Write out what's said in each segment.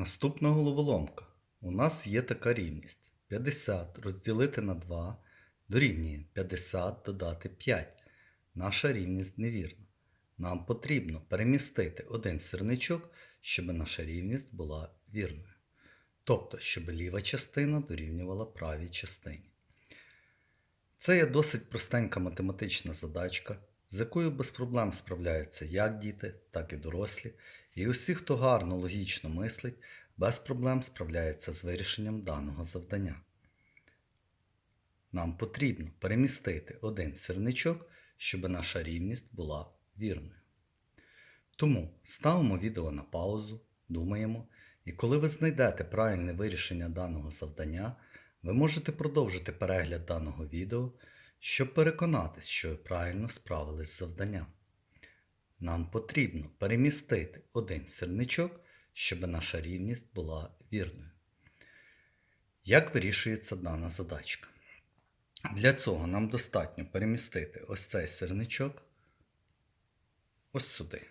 Наступна головоломка. У нас є така рівність. 50 розділити на 2 дорівнює 50 додати 5. Наша рівність невірна. Нам потрібно перемістити один сірничок, щоб наша рівність була вірною. Тобто, щоб ліва частина дорівнювала правій частині. Це є досить простенька математична задачка, з якою без проблем справляються як діти, так і дорослі, і усі, хто гарно логічно мислить, без проблем справляється з вирішенням даного завдання. Нам потрібно перемістити один сірничок, щоб наша рівність була вірною. Тому ставимо відео на паузу, думаємо, і коли ви знайдете правильне вирішення даного завдання, ви можете продовжити перегляд даного відео, щоб переконатись, що ви правильно справились з завданням. Нам потрібно перемістити один сірничок, щоб наша рівність була вірною. Як вирішується дана задачка? Для цього нам достатньо перемістити ось цей сірничок ось сюди.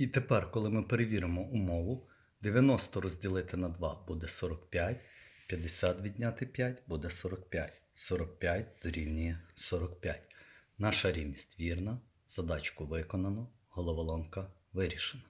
І тепер, коли ми перевіримо умову, 90 розділити на 2 буде 45, 50 відняти 5 буде 45. 45 дорівнює 45. Наша рівність вірна, задачку виконано, головоломка вирішена.